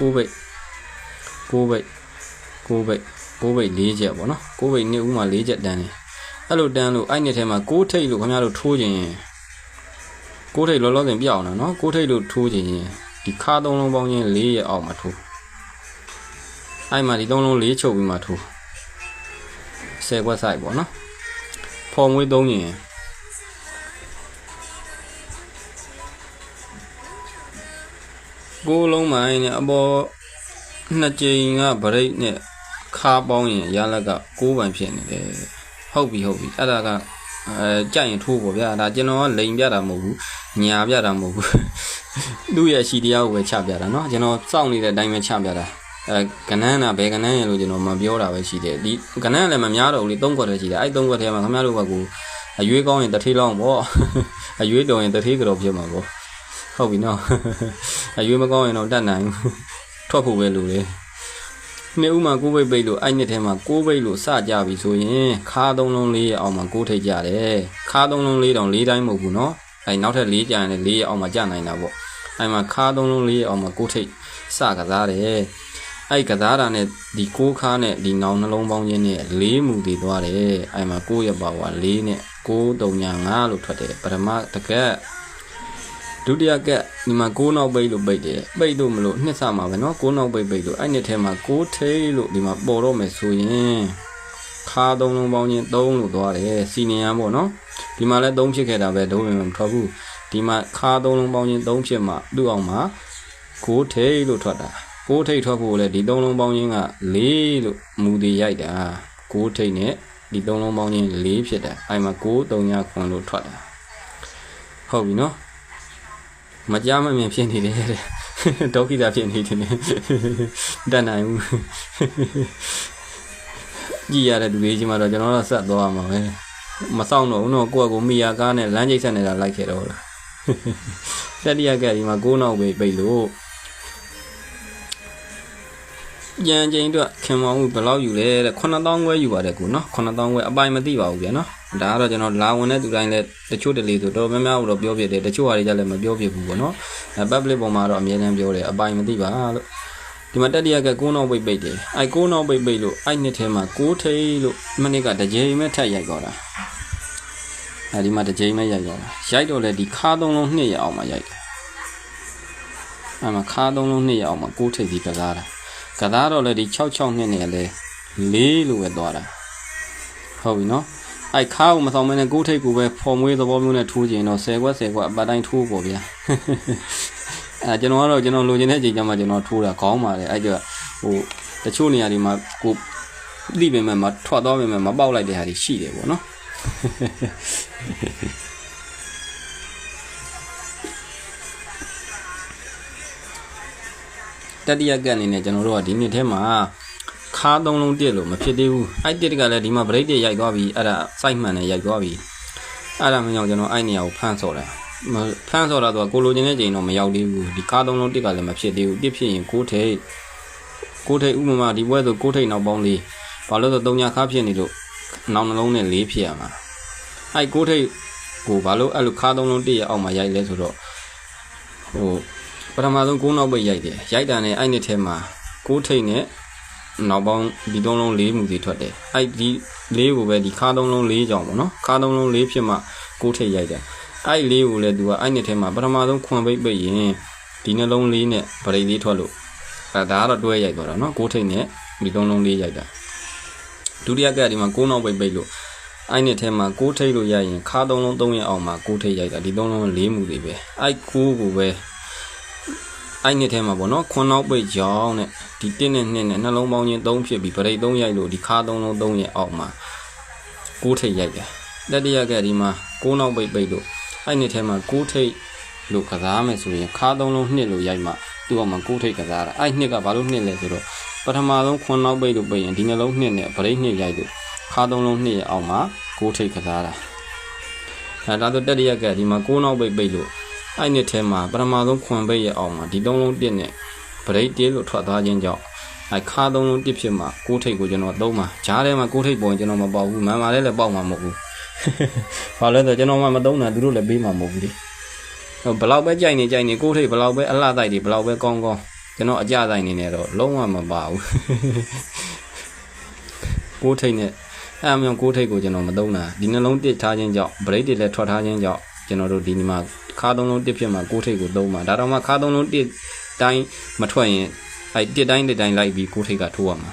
6ဘိတ်6ဘိတ်6ဘိတ်6ဘိတ်4ချက်ပေါ့နော်6ဘိတ်နှစ်ဦးမှာ4ချက်တန်းတယ်အဲ့လိုတန်းလို့အဲ့နှစ်ထဲမှာ6ထိတ်လို့ခင်ဗျားတို့ထိုးခြင်းရင်6ထိတ်လောလောဆယ်ပြအောင်လားနော်6ထိတ်လို့ထိုးခြင်းရင်ဒီခါသုံးလုံးပေါင်းချင်း4ရဲ့အောက်မှာထိုးအဲ့မှာဒီသုံးလုံး4ချုပ်ပြီးမှထိုး10ခွက်ဆိုင်ပေါ့နော်ဖော်မွေးသုံးရင် ကိုယ်လုံးမိုင်းနဲ့အပေါ်နှစ်ကြိမ်ကဗရိတ်နဲ့ခါပေါင်းရင်ရလက်က6ပန်ဖြစ်နေတယ်ဟုတ်ပြီဟုတ်ပြီအဲ့ဒါကအဲကြိုက်ရင်ထိုးပေါ့ဗျာဒါကျွန်တော်ကလိန်ပြတာမဟုတ်ဘူးညာပြတာမဟုတ်ဘူးသူ့ရဲ့ရှိတရားကိုပဲချပြတာเนาะကျွန်တော်စောင့်နေတဲ့အတိုင်းပဲချပြတာအဲကနန်းနာဘယ်ကနန်းရလို့ကျွန်တော်မပြောတာပဲရှိတယ်ဒီကနန်းလည်းမများတော့ဘူးလေ၃ခွက်တည်းရှိတယ်အဲ့၃ခွက်ထဲမှာခင်ဗျားတို့ဘက်ကအရွေးကောင်းရင်တထေးလောင်းပေါ့အရွေးတော်ရင်တထေးကြော်ဖြစ်မှာပေါ့ ဟုတ်ပြီနော်အရွေးမကောင်းရင်တော့တတ်နိုင်ဘူးထွက်ဖို့ပဲလိုတယ်နှစ်ဦးမှာကိုးဘိတ်ပိတ်လို့အဲ့နှစ်ထဲမှာကိုးဘိတ်လို့စကြပြီဆိုရင်ခါသုံးလုံးလေးရဲ့အောက်မှာကိုးထိတ်ကြတယ်ခါသုံးလုံးလေးတောင်လေးတိုင်းမဟုတ်ဘူးနော်အဲ့နောက်ထပ်လေးကြရင်လည်းလေးရဲ့အောက်မှာကြနိုင်တာပေါ့အဲ့မှာခါသုံးလုံးလေးရဲ့အောက်မှာကိုးထိတ်စကစားတယ်အဲ့ကစားတာနဲ့ဒီကိုးခါနဲ့ဒီနောင်နှလုံးပေါင်းခြင်းနဲ့လေးမူတည်သွားတယ်အဲ့မှာကိုးရပါဝါလေးနဲ့ကိုးတုံညာ9လို့ထွက်တယ်ပထမတကက် ဒုတိယကက်ဒီမှာ6နောက်ပိတ်လို့ပိတ်တယ်ပိတ်လို့မလို့နှစ်ဆမှာပဲเนาะ6နောက်ပိတ်ပိတ်လို့အဲ့နှစ်ထဲမှာ6ထိတ်လို့ဒီမှာပေါ်တော့မယ်ဆိုရင်ခါသုံးလုံးပေါင်းချင်း3လို့သွားတယ်စီနီယံပေါ့เนาะဒီမှာလည်း3ဖြစ်ခဲ့တာပဲဒုံးဝင်မထွက်ဘူးဒီမှာခါသုံးလုံးပေါင်းချင်း3ဖြစ်မှသူ့အောင်မှာ6ထိတ်လို့ထွက်တာ6ထိတ်ထွက်ဖို့လေဒီ3လုံးပေါင်းချင်းက4လို့မူတည်ရိုက်တာ6ထိတ်နဲ့ဒီ3လုံးပေါင်းချင်း4ဖြစ်တာအဲ့မှာ6 3ညခွန်လို့ထွက်တာဟုတ်ပြီเนาะ မကြားမမြင်ဖြစ်နေတယ်တဲ့ဒုက္ခိတာဖြစ်နေတယ်တတ်နိုင်ဘူးကြည်ရတဲ့လူကြီးချင်းမှာတော့ကျွန်တော်တို့ဆက်သွားမှာပဲမဆောင်တော့ဘူးတော့ကိုယ့်အကိုမိယာကားနဲ့လမ်းချိတ်ဆက်နေတာလိုက်ခဲ့တော့လားတတိယကဒီမှာကိုးနောက်ပဲပိတ်လို့ကြံချိန်အတွက်ခင်မောင်ဘယ်လောက်ယူလဲတဲ့9000ခွဲယူပါတယ်ကိုနော်9000ခွဲအပိုင်မသိပါဘူးဗျာနော် ဒါကတော့ကျွန်တော်လာဝင်တဲ့သူတိုင်းလည်းတချို့တလေဆိုတော့များများတော့ပြောပြတယ်တချို့ဟာတွေကြလည်းမပြောပြဘူးပေါ့နော်အဲ public ပေါ်မှာတော့အများကြီးပြောတယ်အပိုင်မသိပါလို့ဒီမှာတက်တရကကိုးနောက်ပိတ်ပိတ်တယ်အဲကိုးနောက်ပိတ်ပိတ်လို့အဲ့နှစ်ထဲမှာကိုးထိတ်လို့မနစ်ကတကြိမ်မဲ့ထက်ရိုက်တော့တာအဲဒီမှာတကြိမ်မဲ့ရိုက်တော့တာရိုက်တော့လေဒီခါသုံးလုံးနှစ်ရအောင်မှရိုက်တယ်အဲမှာခါသုံးလုံးနှစ်ရအောင်မှကိုးထိတ်စီကစားတာကစားတော့လေဒီ66နှစ်နဲ့လေလေးလို့ပဲသွားတာဟုတ်ပြီနော် အဲ့ခါကိုမဆောင်မနဲ့ကိုးထိတ်ကိုပဲဖော်မွေးသဘောမျိုးနဲ့ထိုးကျင်တော့10ခွက်10ခွက်အပတ်တိုင်းထိုးပေါ့ဗျာအဲကျွန်တော်ကတော့ကျွန်တော်လိုချင်တဲ့ချိန်ကျမှကျွန်တော်ထိုးတာခေါင်းပါတယ်အဲ့ကျဟိုတချို့နေရာတွေမှာကိုသိပေမဲ့မထွက်သွားပေမဲ့မပေါက်လိုက်တဲ့ဟာတွေရှိတယ်ပေါ့နော်တတိယကက်အနေနဲ့ကျွန်တော်တို့ကဒီနှစ်ထဲမှာ ခါသုံးလုံးတက်လို့မဖြစ်သေးဘူးအဲ့တက်ကလည်းဒီမှာ break တက်ရိုက်သွားပြီအဲ့ဒါစိုက်မှန်နဲ့ရိုက်သွားပြီအဲ့ဒါမကြောင့်ကျွန်တော်အဲ့နေရာကိုဖမ်းဆော်တယ်ဖမ်းဆော်တာတော့ကိုလိုချင်တဲ့ချိန်တော့မရောက်သေးဘူးဒီခါသုံးလုံးတက်ကလည်းမဖြစ်သေးဘူးတစ်ဖြစ်ရင်ကိုထိတ်ကိုထိတ်ဥပမာဒီဘွဲဆိုကိုထိတ်နောက်ပေါင်းလေးဘာလို့ဆို၃ညခါဖြစ်နေလို့နောက်နှလုံးနဲ့၄ဖြစ်ရမှာအဲ့ကိုထိတ်ကိုဘာလို့အဲ့လိုခါသုံးလုံးတက်ရအောင်မှရိုက်လဲဆိုတော့ဟိုပထမဆုံးကိုးနောက်ပိတ်ရိုက်တယ်ရိုက်တာနဲ့အဲ့နှစ်ထဲမှာကိုးထိတ်နဲ့ နောက်ပေါင်းဒီသုံးလုံး၄မူစီထွက်တယ်အဲ့ဒီလေးကိုပဲဒီခါသုံးလုံး၄ကြောင်ပေါ့နော်ခါသုံးလုံး၄ဖြစ်မှကိုးထိတ်ရိုက်တယ်အဲ့လေးကိုလည်းသူကအဲ့နှစ်ထဲမှာပထမဆုံးခွန်ပိတ်ပိတ်ရင်ဒီနှလုံးလေးနဲ့ဗရိတ်လေးထွက်လို့အဲဒါကတော့တွဲရိုက်သွားတာနော်ကိုးထိတ်နဲ့ဒီသုံးလုံးလေးရိုက်တာဒုတိယကဒီမှာကိုးနောက်ပိတ်ပိတ်လို့အဲ့နှစ်ထဲမှာကိုးထိတ်လို့ရရင်ခါသုံးလုံး၃ရက်အောင်မှာကိုးထိတ်ရိုက်တာဒီသုံးလုံး၄မူတွေပဲအဲ့ကိုးကိုပဲအဲ့နှစ်ထဲမှာပေါ့နော်ခွန်နောက်ပိတ်ကြောင်းနဲ့ ဒီ1နဲ့2နဲ့နှလုံးပေါင်းချင်း3ဖြစ်ပြီးဗရိတ်3ရိုက်လို့ဒီခါ3လုံး3ရဲ့အောက်မှာ6ထိပ်ရိုက်တယ်တတိယကဒီမှာ6နောက်ပိတ်ပိတ်လို့အဲ့နှစ်ထဲမှာ6ထိပ်လို့ကစားမယ်ဆိုရင်ခါ3လုံး2လို့ရိုက်မှသူ့အောက်မှာ6ထိပ်ကစားတာအဲ့နှစ်ကဘာလို့2လဲဆိုတော့ပထမဆုံးခွန်နောက်ပိတ်လို့ပိတ်ရင်ဒီနှလုံး2နဲ့ဗရိတ်2ရိုက်လို့ခါ3လုံး2ရဲ့အောက်မှာ6ထိပ်ကစားတာအဲဒါဆိုတတိယကဒီမှာ6နောက်ပိတ်ပိတ်လို့အဲ့နှစ်ထဲမှာပထမဆုံးခွန်ပိတ်ရဲ့အောက်မှာဒီ3လုံး1နဲ့ ဗရိတ်တေးလို့ထွက်သွားခြင်းကြောင့်အခါသုံးလုံးတစ်ဖြစ်မှာကိုးထိတ်ကိုကျွန်တော်သုံးမှာဂျားထဲမှာကိုးထိတ်ပုံကျွန်တော်မပေါဘူးမန်မာလည်းလည်းပေါက်မှာမဟုတ်ဘူးဘာလဲဆိုကျွန်တော်မှမသုံးတာသူတို့လည်းပေးမှာမဟုတ်ဘူးလေဘလောက်ပဲကြိုက်နေကြိုက်နေကိုးထိတ်ဘလောက်ပဲအလှတိုက်တွေဘလောက်ပဲကောင်းကောင်းကျွန်တော်အကြဆိုင်နေနေတော့လုံးဝမပါဘူးကိုးထိတ်နဲ့အဲအမြောင်ကိုးထိတ်ကိုကျွန်တော်မသုံးတာဒီနှလုံးတစ်ထားခြင်းကြောင့်ဘရိတ်တွေလည်းထွက်ထားခြင်းကြောင့်ကျွန်တော်တို့ဒီဒီမှာခါသုံးလုံးတစ်ဖြစ်မှာကိုးထိတ်ကိုသုံးမှာဒါတော့မှခါသုံးလုံးတစ် တိုင်းမထွက်ရင်အဲ့တစ်တိုင်းတစ်တိုင်းလိုက်ပြီးကိုယ်ထိတ်ကထိုးရမှာ